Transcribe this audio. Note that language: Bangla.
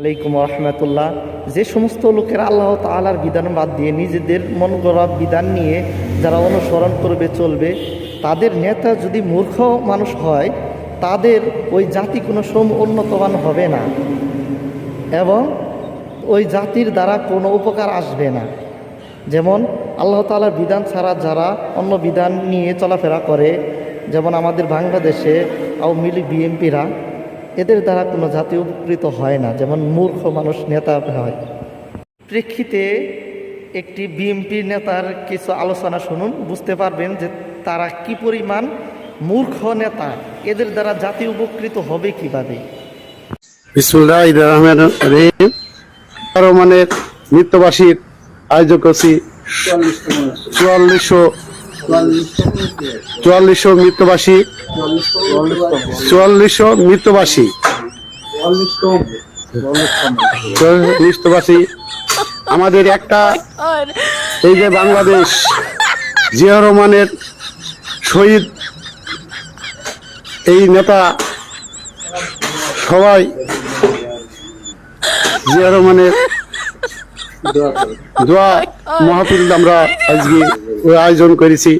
আলাইকুম রহমতুল্লাহ। যে সমস্ত লোকেরা আল্লাহ তালার বিধান বাদ দিয়ে নিজেদের মন বিধান নিয়ে যারা অনুসরণ করবে, চলবে, তাদের নেতা যদি মূর্খ মানুষ হয়, তাদের ওই জাতি কোনো সম উন্নতমান হবে না এবং ওই জাতির দ্বারা কোনো উপকার আসবে না। যেমন আল্লাহ তালার বিধান ছাড়া যারা অন্য বিধান নিয়ে চলাফেরা করে, যেমন আমাদের বাংলাদেশে আওয়ামী লীগ, বিএনপিরা এদের দ্বারা কোনো জাতি উপকৃত হয় না যেমন মূর্খ মানুষ নেতা হয়। প্রেক্ষিতে একটি বিএনপি নেতার কিছু আলোচনা শুনুন বুঝতে পারবেন যে তারা কি পরিমাণ মূর্খ নেতা এদের দ্বারা জাতি উপকৃত হবে কীভাবে। বিসমুল্লাহ রহমান রহিম। রহমানের নিত্যবাসীর আয়োজন করছি চুয়াল্লিশশো চুয়াল্লিশশো মৃত্যুবাসী। চুয়াল্লিশশো মৃত্যুবাসী। মৃত্যুবাসী। আমাদের একটা এই যে বাংলাদেশ, জিয়া রহমানের শহীদ, এই নেতা সবাই জিয়া রহমানের দোয়া মহাপিল আমরা আজকে আয়োজন করেছি